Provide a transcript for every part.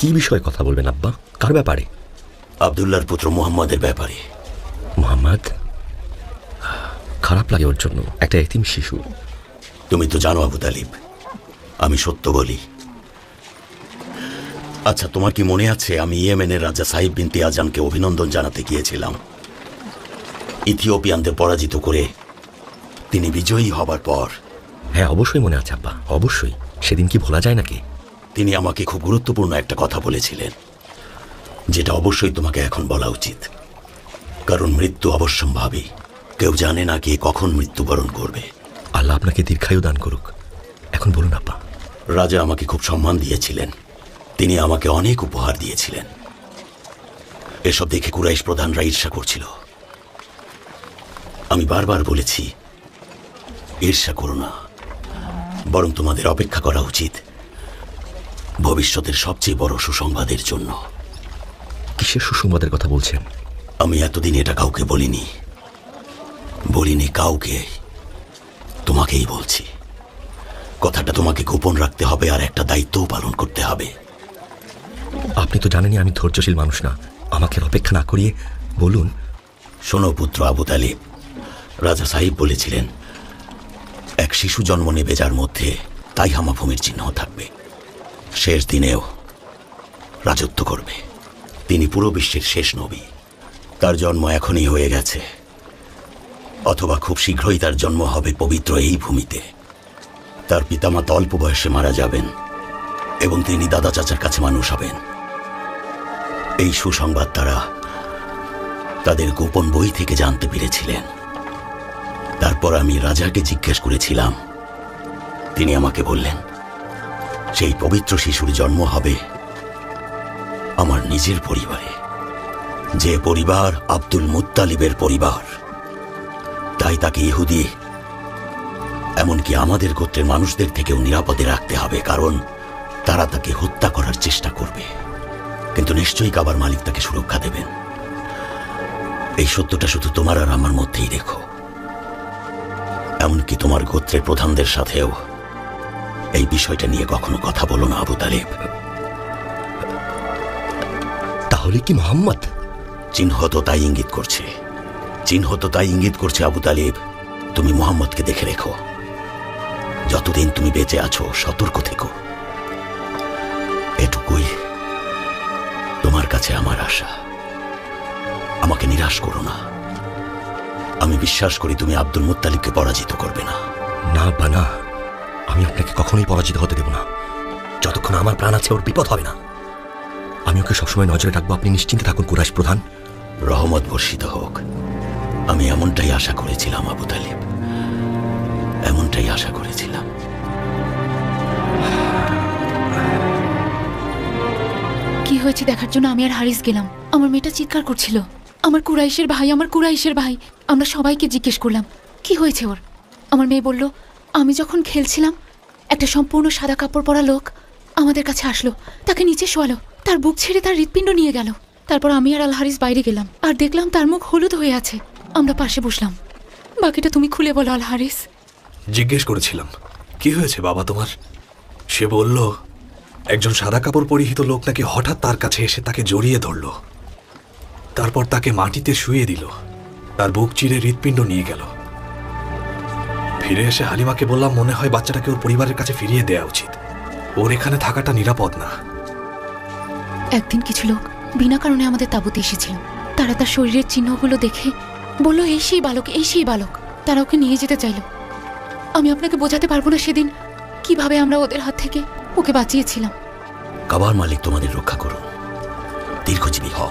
কি বিষয়ে কথা বলবেন আব্বা? কার ব্যাপারে? আবদুল্লার পুত্র মুহাম্মাদের ব্যাপারে। মোহাম্মদ? খারাপ লাগে ওর জন্য। একটা এতিম শিশু। তুমি তো জানো আবু তালিব আমি সত্য বলি। আচ্ছা তোমার কি মনে আছে আমি ইয়েমেনের রাজা সাহিব বিনতে আজানকে অভিনন্দন জানাতে গিয়েছিলাম? ইথিওপিয়ানদের পরাজিত করে তিনি বিজয়ী হবার পর। হ্যাঁ অবশ্যই মনে আছে আব্বা অবশ্যই। সেদিন কি ভোলা যায় নাকি? তিনি আমাকে খুব গুরুত্বপূর্ণ একটা কথা বলেছিলেন যেটা অবশ্যই তোমাকে এখন বলা উচিত। কারণ মৃত্যু অবশ্যম্ভাবী। কেউ জানে না কে কখন মৃত্যুবরণ করবে। আল্লাহ আপনাকে দীর্ঘায়ু দান করুক। এখন বলুন আপা। রাজা আমাকে খুব সম্মান দিয়েছিলেন। তিনি আমাকে অনেক উপহার দিয়েছিলেন। এসব দেখে কুরাইশ প্রধানরা ঈর্ষা করছিল। আমি বারবার বলেছি ঈর্ষা করো না। বরং তোমাদের অপেক্ষা করা উচিত। ভবিষ্যতের সবচেয়ে বড় সুসংবাদের জন্য। কিসের সুসংবাদের কথা বলছেন? আমি এতদিন এটা কাউকে বলিনি। বলিনি কাউকে। তোমাকেই বলছি। কথাটা তোমাকে গোপন রাখতে হবে আর একটা দায়িত্বও পালন করতে হবে। আপনি তো জানেনই আমি ধৈর্যশীল মানুষ না। আমাকে অপেক্ষা না করিয়ে বলুন। শোনো পুত্র আবু তালিব রাজা সাহিব বলেছিলেন এক শিশু জন্ম নেবে যার মধ্যে তাই হামাভূমির চিহ্ন থাকবে। শেষ দিনেও রাজত্ব করবে। তিনি পুরো বিশ্বের শেষ নবী। তার জন্ম এখনই হয়ে গেছে। অথবা খুব শীঘ্রই তার জন্ম হবে পবিত্র এই ভূমিতে। তার পিতামাতা অল্প বয়সে মারা যাবেন এবং তিনি দাদা চাচার কাছে মানুষ হবেন। এই সুসংবাদ তারা তাদের গোপন বই থেকে জানতে পেরেছিলেন। তারপর আমি রাজাকে জিজ্ঞেস করেছিলাম। তিনি আমাকে বললেন সেই পবিত্র শিশুর জন্ম হবে আমার নিজের পরিবারে। যে পরিবার আব্দুল মুত্তালিবের পরিবার, তাই তাকে ইহুদি, এমনকি আমাদের গোত্রের মানুষদের থেকেও নিরাপদে রাখতে হবে, কারণ তারা তাকে হত্যা করার চেষ্টা করবে। কিন্তু নিশ্চয়ই কাবার মালিক তাকে সুরক্ষা দেবেন। এই সত্যটা শুধু তোমার আর আমার মধ্যেই রেখো এমনকি তোমার গোত্রের প্রধানদের সাথেও এই বিষয়টা নিয়ে কখনো কথা বলো না, আবু তালিব। তাহলে কি মোহাম্মদ? চিহ্ন তো তাই ইঙ্গিত করছে। চিহ্ন তো তাই ইঙ্গিত করছে, আবু তালিব। তুমি মোহাম্মদকে দেখে রেখো। যতদিন তুমি বেঁচে আছো, সতর্ক থেকো। এটুকুই তোমার কাছে আমার আশা। আমাকে নিরাশ করো না। আমি বিশ্বাস করি তুমি আব্দুল মুত্তালিবকে পরাজিত করবে না। না বা না আমি আপনাকে কখনোই পরাজিত হতে দেব না। যতক্ষণ আমার প্রাণ আছে, ওর বিপদ হবে না। আমি ওকে সবসময় নজরে রাখব, আপনি নিশ্চিন্তে থাকুন, কুরাইশ প্রধান। রহমত বর্ষিত হোক। আমি এমনটাই আশা করেছিলাম, আবু তালিব। এমনটাই আশা করেছিলাম। কি হয়েছে দেখার জন্য আমি আর হারিস গেলাম। আমার মেয়েটা চিৎকার করছিল। আমার কুরাইশের ভাই, আমার কুরাইশের ভাই। আমরা সবাইকে জিজ্ঞেস করলাম, কি হয়েছে ওর? আমার মেয়ে বলল, আমি যখন খেলছিলাম একটা সম্পূর্ণ সাদা কাপড় পরা লোক আমাদের কাছে আসলো। তাকে নিচে শোয়ালো। তার বুক ছেড়ে তার হৃৎপিণ্ড নিয়ে গেল। তারপর আমি আর আলহারিস বাইরে গেলাম। আর দেখলাম তার মুখ হলুদ হয়ে আছে। আমরা পাশে বসলাম। বাকিটা তুমি খুলে বলো, আলহারিস। জিজ্ঞেস করেছিলাম, কি হয়েছে বাবা তোমার? সে বলল, একজন সাদা কাপড় পরিহিত লোক নাকি হঠাৎ তার কাছে এসে তাকে জড়িয়ে ধরল। তারপর তাকে মাটিতে শুয়ে দিল। তার বুক চিরে হৃৎপিণ্ড নিয়ে গেল। ফিরে এসে হালিমাকে বললাম মনে হয় বাচ্চাটাকে ওর পরিবারের কাছে ফিরিয়ে দেওয়া উচিত। ওর এখানে থাকাটা নিরাপদ না। একদিন কিছু লোক বিনা কারণে আমাদের তাঁবুতে এসেছিল। তারা তার শরীরের চিহ্নগুলো দেখে বলল এই সেই বালক এই সেই বালক। তারা ওকে নিয়ে যেতে চাইল। আমি আপনাকে বোঝাতে পারব না সেদিন কীভাবে আমরা ওদের হাত থেকে ওকে বাঁচিয়েছিলাম। কাবার মালিক তোমাদের রক্ষা করুন। দীর্ঘজীবী হও।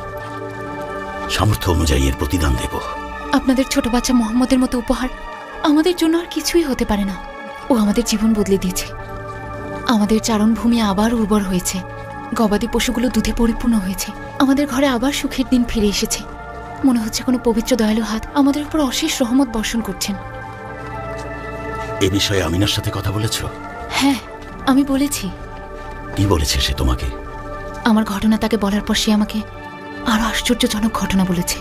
সামর্থ্য অনুযায়ী এর প্রতিদান দেব। আপনাদের ছোট বাচ্চা মোহাম্মদের মতো উপহার আমাদের জন্য আর কিছুই হতে পারে না। ও আমাদের জীবন বদলে দিয়েছে। আমাদের চারণভূমি আবার উর্বর হয়েছে। গবাদি পশুগুলো দুধে পরিপূর্ণ হয়েছে। আমাদের ঘরে আবার সুখের দিন ফিরে এসেছে। মনে হচ্ছে কোনো পবিত্র দয়ালু হাত আমাদের উপর অশেষ রহমত বর্ষণ করছেন। এ বিষয়ে আমিনার সাথে কথা বলেছ? হ্যাঁ আমি বলেছি। কি বলেছে সে তোমাকে? আমার ঘটনা তাকে বলার পর সে আমাকে আরও আশ্চর্যজনক ঘটনা বলেছে।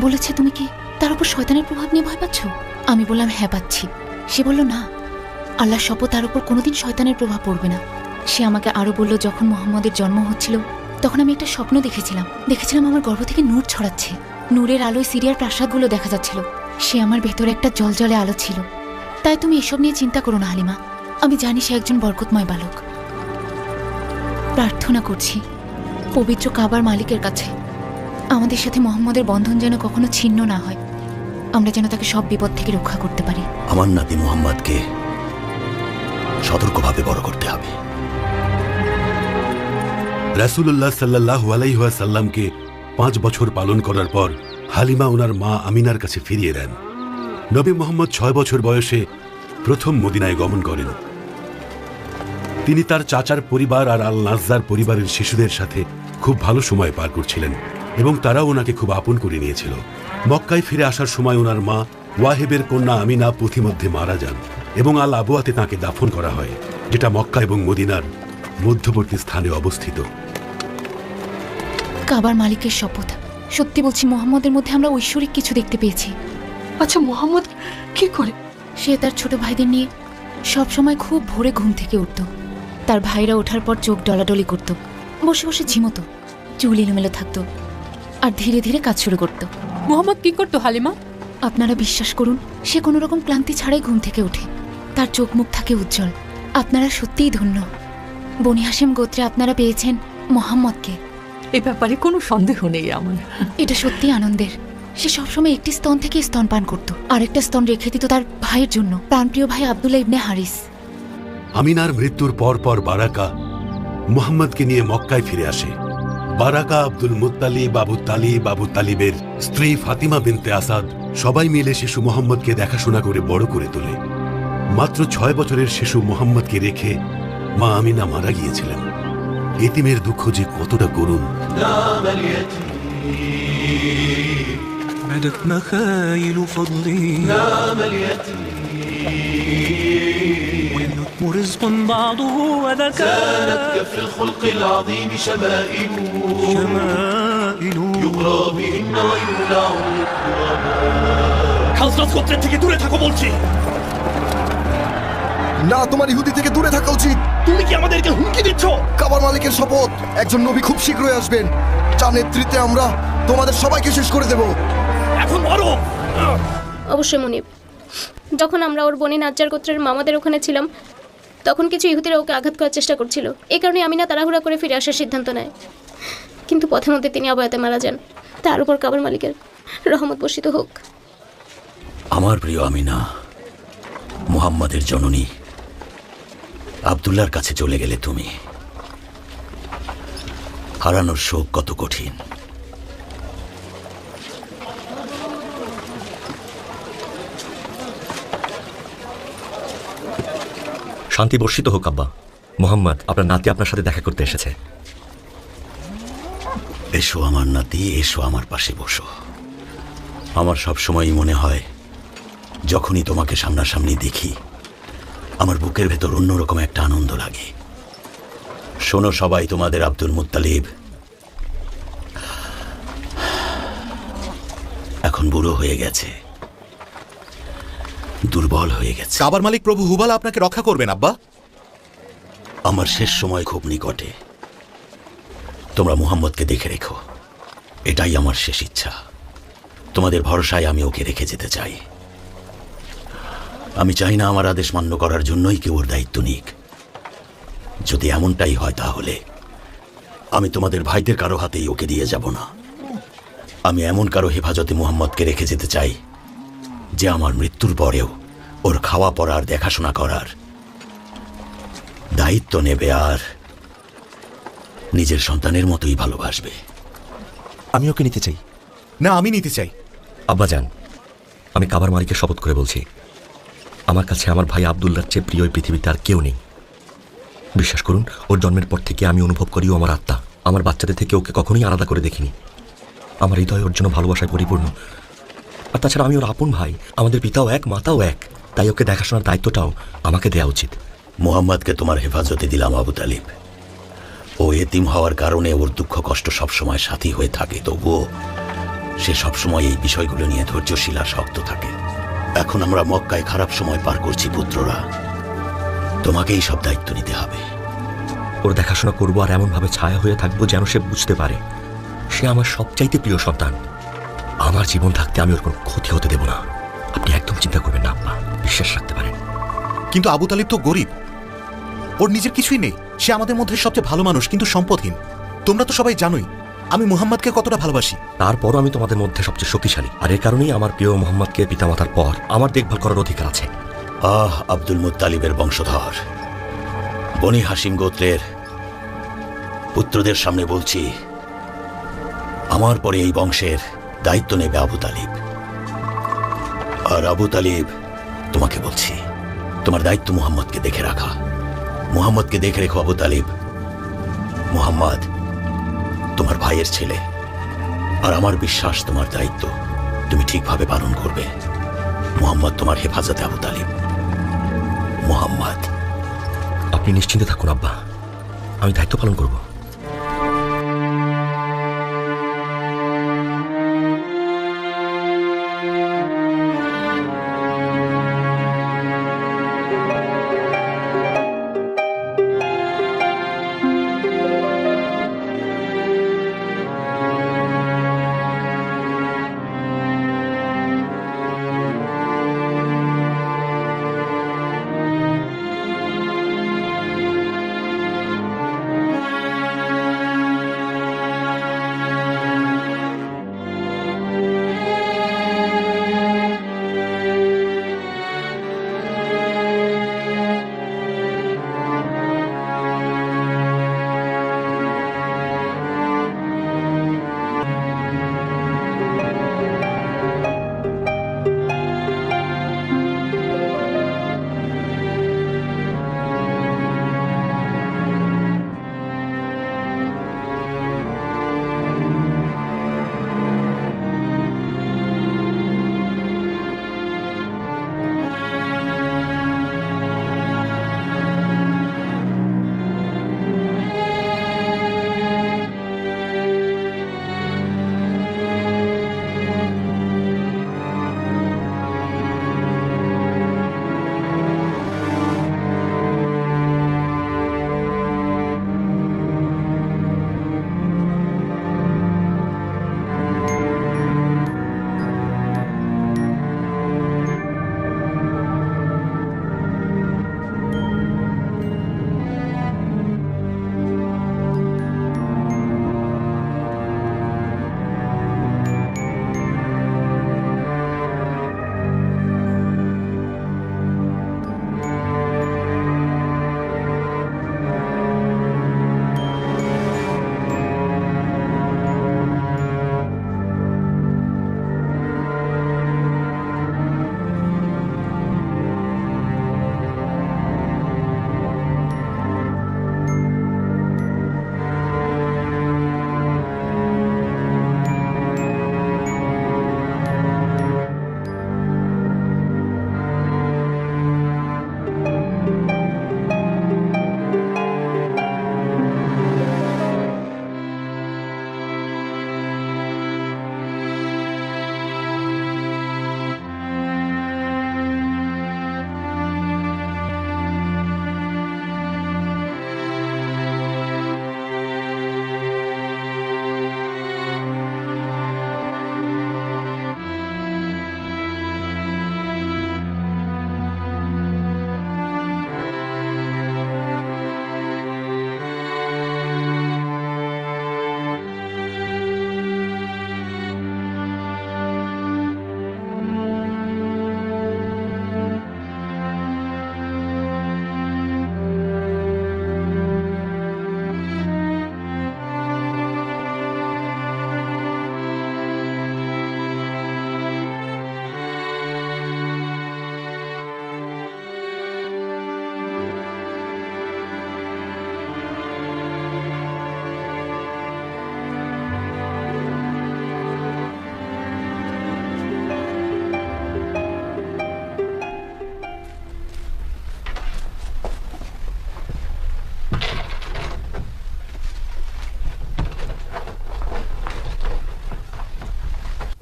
বলেছে তুমি কি তার উপর শয়তানের প্রভাব নিয়ে ভয় পাচ্ছ? আমি বললাম হ্যাঁ পাচ্ছি। সে বলল, না আল্লাহ শপথ তার উপর কোনোদিন শয়তানের প্রভাব পড়বে না। সে আমাকে আরও বলল, যখন মোহাম্মদের জন্ম হচ্ছিল, তখন আমি একটা স্বপ্ন দেখেছিলাম। দেখেছিলাম আমার গর্ভ থেকে নূর ছড়াচ্ছে। নূরের আলোয় সিরিয়ার প্রাসাদগুলো দেখা যাচ্ছিল। সে আমার ভেতরে একটা জলজলে আলো ছিল। তাই তুমি এসব নিয়ে চিন্তা করো না, হালিমা। আমি জানি সে একজন বরকতময় বালক। প্রার্থনা করছি, পবিত্র কাবার মালিকের কাছে। আমাদের সাথে মোহাম্মদের বন্ধন যেন কখনো ছিন্ন না হয়। আমরা যেন তাকে সব বিপদ থেকে রক্ষা করতে পারি। আমার নাতি মোহাম্মদকে সতর্কভাবে বড় করতে হবে। রাসুল্লাহ সাল্লাহ আলাইহাসাল্লামকে পাঁচ বছর পালন করার পর হালিমা ওনার মা আমিনার কাছে ফিরিয়ে দেন। নবী মোহাম্মদ ছয় বছর বয়সে প্রথম মদিনায় গমন করেন। তিনি তার চাচার পরিবার আর আল নাজদার পরিবারের শিশুদের সাথে খুব ভালো সময় পার করছিলেন এবং তারাও ওনাকে খুব আপন করে নিয়েছিল। মক্কায় ফিরে আসার সময় ওনার মা ওয়াহেবের কন্যা আমিনা পথিমধ্যে মারা যান এবং আল আবুয়াতে তাকে দাফন করা হয় যেটা মক্কা এবং মদিনার মধ্যবর্তী স্থানে অবস্থিত। কাবার মালিকের শপথ। সত্যি বলছি মোহাম্মদের মধ্যে আমরা ঐশ্বরিক কিছু দেখতে পেয়েছি। আচ্ছা মোহাম্মদ কি করে? সে তার ছোট ভাইদের নিয়ে সব সময় খুব ভোরে ঘুম থেকে উঠত। তার ভাইরা ওঠার পর চোখ ডলাডলি করত। বসে বসে ঝিমতো। চুল এলোমেলো থাকতো। আর ধীরে ধীরে কাজ শুরু করত। মোহাম্মদ কি করতো হালিমা? আপনারা বিশ্বাস করুন সে কোনো রকম ক্লান্তি ছাড়াই ঘুম থেকে ওঠে। তার চোখ মুখ থাকে উজ্জ্বল। আপনারা সত্যিই ধন্য। বনি হাসিম গোত্রে আপনারা পেয়েছেন মোহাম্মদকে। এ ব্যাপারে কোনো সন্দেহ নেই আমার। এটা সত্যি আনন্দের। সে সবসময় একটি স্তন থেকে স্তন পান করত। আরেকটা স্তন রেখে দিত তার ভাইয়ের জন্য। প্রাণপ্রিয় ভাই আবদুল্লাহ ইবনে হারিস। আমিনার মৃত্যুর পর পর বারাকা মুহাম্মদকে নিয়ে মক্কায় ফিরে আসে। Baraka Abdul Muttalib Abu Talib Abu তালিবের স্ত্রী ফাতিমা বিনতে আসাদ সবাই মিলে শিশু মোহাম্মদকে দেখাশোনা করে বড় করে তোলে মাত্র ছয় বছরের শিশু মোহাম্মদকে রেখে মা আমিনা মারা গিয়েছিলেন এতিমের দুঃখ যে কতটা করুণ بدت مخايل فضلي نام اليتيم والنجم رزق بعضه وذكاء كانت كفر الخلق العظيم شمائل شمائل يقرى بهن ويولع খাজরাত গোত্রের থেকে দূরে থাকো বলছি না তোমার ইহুদি থেকে দূরে থাকা উচিত তুমি কি আমাদেরকে হুমকি দিচ্ছ কাবার মালিকের শপথ একজন নবী খুব শীঘ্রই আসবেন যার নেতৃত্বে আমরা তোমাদের সবাইকে শেষ করে দেব এখন বড় অবশ্যই মনিব যখন আমরা ওর বনি নাজ্জার গোত্রের মামাদের ওখানে ছিলাম তখন কিছু ইহুদিরা ওকে আঘাত করার চেষ্টা করছিল। এই কারণে আমি না তাড়াহুড়া করে ফিরে আসার সিদ্ধান্ত নেয়। কিন্তু পথের মধ্যে তিনি অবয়াতে মারা যান। তার উপর কাবার মালিকের রহমত বর্ষিত হোক। আমার প্রিয় আমিনা, মুহাম্মাদের জননী আবদুল্লার কাছে চলে গেলে তুমি হারানোর শোক কত কঠিন। শান্তি বর্ষিত হোক, আব্বা। মোহাম্মদ, আপনার নাতি আপনার সাথে দেখা করতে এসেছে। এসো আমার নাতি, এসো আমার পাশে বসো। আমার সব সময়ই মনে হয়, যখনই তোমাকে সামনাসামনি দেখি, আমার বুকের ভেতর অন্যরকম একটা আনন্দ লাগে। শোনো সবাই, তোমাদের আব্দুল মুত্তালিব। এখন বুড়ো হয়ে গেছে। দুর্বল হয়ে গেছে। কাবার মালিক প্রভু হুবাল আপনাকে রক্ষা করবেন আব্বা। আমার শেষ সময় খুব নিকটে। তোমরা মুহাম্মদকে দেখে রেখো। এটাই আমার শেষ ইচ্ছা। তোমাদের ভরসায় আমি ওকে রেখে যেতে চাই। আমি চাই না আমার আদেশ মান্য করার জন্যই কেউ ওর দায়িত্ব নিক। যদি এমনটাই হয় তাহলে আমি তোমাদের ভাইদের কারও হাতেই ওকে দিয়ে যাব না। আমি এমন কারও হেফাজতে মুহাম্মদকে রেখে যেতে চাই যে আমার মৃত্যুর পরেও ওর খাওয়া পড়ার দেখাশোনা করার দায়িত্ব নেবে আর নিজের সন্তানের মতোই ভালোবাসবে। আমি ওকে নিতে চাই। না আমি নিতে চাই। আব্বাজান আমি কাবার মালিকের শপথ করে বলছি। আমার কাছে আমার ভাই আবদুল্লার চেয়ে প্রিয় এই পৃথিবীতে আর কেউ নেই। বিশ্বাস করুন ওর জন্মের পর থেকে আমি অনুভব করিও আমার আত্মা। আমার বাচ্চাদের থেকে ওকে কখনোই আলাদা করে দেখিনি। আমার হৃদয় ওর জন্য ভালোবাসায় পরিপূর্ণ। আর তাছাড়া আমি ওর আপন ভাই। আমাদের পিতাও এক মাতাও এক। তাই ওকে দেখাশোনার দায়িত্বটাও আমাকে দেওয়া উচিত। মোহাম্মদকে তোমার হেফাজতে দিলাম আবু তালিব। ও এতিম হওয়ার কারণে ওর দুঃখ কষ্ট সবসময় সাথী হয়ে থাকে। তবুও সে সবসময় এই বিষয়গুলো নিয়ে ধৈর্যশীল আর শক্ত থাকে। এখন আমরা মক্কায় খারাপ সময় পার করছি পুত্ররা। তোমাকেই সব দায়িত্ব নিতে হবে। ওর দেখাশোনা করব আর এমনভাবে ছায়া হয়ে থাকব যেন সে বুঝতে পারে। সে আমার সবচাইতে প্রিয় সন্তান। আমার জীবন থাকতে আমি ওর কোনো ক্ষতি হতে দেব না। আপনি একদম চিন্তা করবেন না আব্বা বিশ্বাস রাখতে পারেন। কিন্তু আবু তালিব তো গরিব। ওর নিজের কিছুই নেই। সে আমাদের মধ্যে সবচেয়ে ভালো মানুষ কিন্তু সম্পদহীন। তোমরা তো সবাই জানোই আমি মুহাম্মদকে কতটা ভালোবাসি। তারপরও আমি তোমাদের মধ্যে সবচেয়ে শক্তিশালী। আর এর কারণেই আমার প্রিয় মোহাম্মদকে পিতামাতার পর আমার দেখভাল করার অধিকার আছে। আহ আব্দুল মুত্তালিবের বংশধর। বনি হাসিম গোত্রের পুত্রদের সামনে বলছি আমার পরে এই বংশের দায়িত্ব নেবে আবু তালিব। আর আবু তালিব, তোমাকে বলছি, তোমার দায়িত্ব মুহাম্মদকে দেখে রাখা। মুহাম্মদকে দেখে রেখো আবু তালিব। মুহাম্মদ, তোমার ভাইয়ের ছেলে। আর আমার বিশ্বাস, তোমার দায়িত্ব তুমি ঠিকভাবে পালন করবে। মুহাম্মদ, তোমার হেফাজতে আবু তালিব। মোহাম্মদ। আপনি নিশ্চিন্তে থাকুন, আব্বা। আমি দায়িত্ব পালন করব।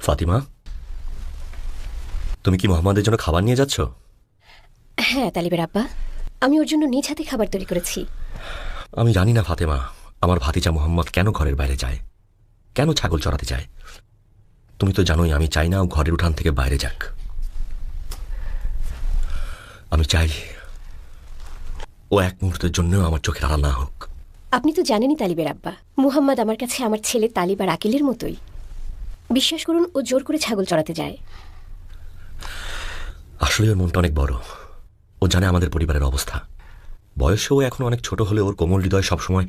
ফাতিমা তুমি কি মোহাম্মদের জন্য খাবার নিয়ে যাচ্ছ? হ্যাঁ তালিবের আব্বা। আমি ওর জন্য নিজ হাতে খাবার তৈরি করেছি। আমি জানি না ফাতেমা আমার ভাতিজা মোহাম্মদ কেন ঘরের বাইরে যায়? কেন ছাগল চড়াতে যায়? তুমি তো জানোই আমি চাই না ও ঘরের উঠান থেকে বাইরে যাক। আমি চাই ও এক মুহূর্তের জন্যও আমার চোখের আড়াল না হোক। আপনি তো জানেনই তালিবের আব্বা মুহাম্মদ আমার কাছে আমার ছেলে তালিব আর আকিলের মতোই। বিশ্বাস করুন ও জোর করে ছাগল চড়াতে যায়। আসলে ওর মনটা অনেক বড়। ও জানে আমাদের পরিবারের অবস্থা। বয়সে ও এখন অনেক ছোট হলে ওর কোমল হৃদয় সবসময়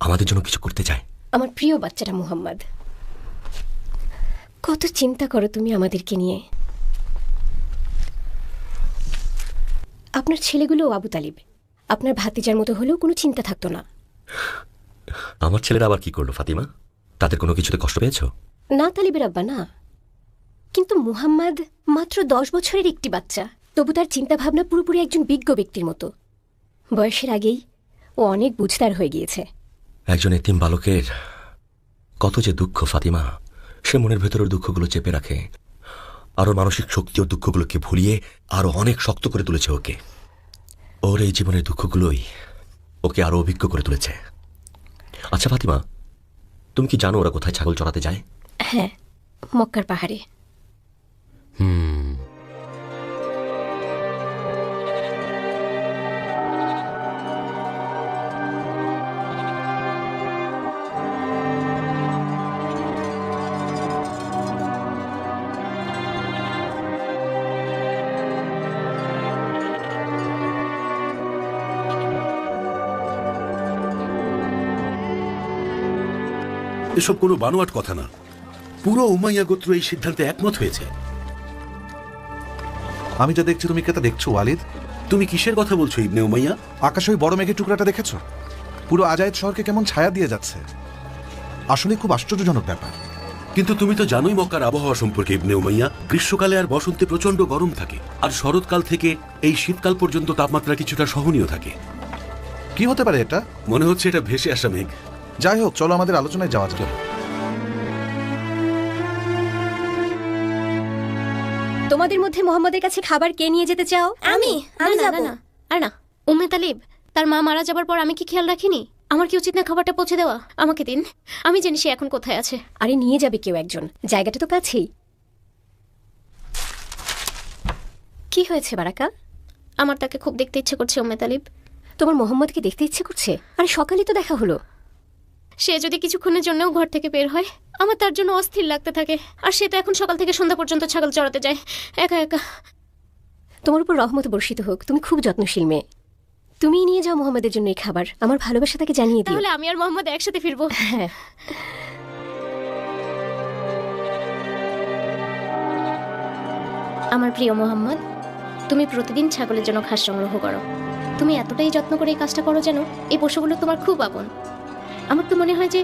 আমাদের জন্য কিছু করতে চায়। আমার প্রিয় বাচ্চাটা মুহাম্মদ। কত চিন্তা করো তুমি আমাদেরকে নিয়ে। আপনার ছেলেগুলো আবু তালিব। আপনার ভাতিজার মতো হলেও কোনো চিন্তা থাকতো না। আমার ছেলেরা আবার কি করল ফাতিমা? তাদের কোনো কিছুতে কষ্ট পেয়েছ? না তালিবের আব্বা, না। কিন্তু মুহাম্মদ মাত্র দশ বছরের একটি বাচ্চা। তবু তার চিন্তাভাবনা পুরোপুরি একজন বিজ্ঞ ব্যক্তির মতো। বয়সের আগেই ও অনেক বুঝতার হয়ে গিয়েছে। একজন এতিম বালকের কত যে দুঃখ, ফাতিমা। সে মনের ভেতরের দুঃখগুলো চেপে রাখে। আরও মানসিক শক্তি ও দুঃখগুলোকে ভুলিয়ে আরও অনেক শক্ত করে তুলেছে ওকে। ওর এই জীবনের দুঃখগুলোই ওকে আরও অভিজ্ঞ করে তুলেছে। আচ্ছা ফাতিমা, তুমি কি জানো ওরা কোথায় ছাগল চড়াতে যায়? হ্যাঁ মক্কার পাহাড়ে। এসব কোনো বানোয়াট কথা না। পুরো উমাইয়া গোত্র এই সিদ্ধান্তে একমত হয়েছে। আমি যা দেখছি তুমি কি তা দেখছ ওয়ালিদ? তুমি কিসের কথা বলছো ইবনে উমাইয়া? আকাশে ওই বড় মেঘের টুকরাটা দেখেছ? পুরো আজায়েদ শহরকে কেমন ছায়া দিয়ে যাচ্ছে। আসলে খুব আশ্চর্যজনক ব্যাপার। কিন্তু তুমি তো জানোই মক্কার আবহাওয়া সম্পর্কে ইবনে উমাইয়া। গ্রীষ্মকালে আর বসন্তে প্রচণ্ড গরম থাকে আর শরৎকাল থেকে এই শীতকাল পর্যন্ত তাপমাত্রা কিছুটা সহনীয় থাকে। কি হতে পারে এটা? মনে হচ্ছে এটা ভেসে আসা মেঘ। যাই হোক চলো আমাদের আলোচনায় যাওয়া যাক। তোমাদের মধ্যে মোহাম্মদের কাছে খাবার কে নিয়ে যেতে চাও? আমি আমি যাব। না, আর না উম্মে তালিব তার মা মারা যাবার পর আমি কি খেয়াল রাখিনি? আমার কি উচিত না খাবারটা পৌঁছে দেওয়া? আমাকে দিন আমি জানি সে এখন কোথায় আছে। আরে নিয়ে যাবে কেউ একজন। জায়গাটা তো কাছেই। কি হয়েছে বারাকা? আমার তাকে খুব দেখতে ইচ্ছে করছে উম্মে তালিব। তোমার মোহাম্মদকে দেখতে ইচ্ছে করছে? আরে সকালেই তো দেখা হলো। সে যদি কিছুক্ষণের জন্যও ঘর থেকে বের হয় আমার তার জন্য অস্থির লাগতে থাকে। আর সে তো এখন সকাল থেকে সন্ধ্যা পর্যন্ত ছাগল চড়াতে যায়। একা একা। তোমার উপর রহমত বর্ষিত হোক। তুমি খুব যত্নশীল মেয়ে। তুমি নিয়ে যাও মোহাম্মদের জন্য এই খাবার। আমার ভালোবাসা তাকে জানিয়ে দিও। তাহলে আমি আর মোহাম্মদ একসাথে ফিরবো। হ্যাঁ। আমার প্রিয় মোহাম্মদ তুমি প্রতিদিন ছাগলের জন্য ঘাস সংগ্রহ করো। তুমি এতটাই যত্ন করে এই কাজটা করো যেন এই পশুগুলো তোমার খুব আপন। আমার তো মনে হয় যে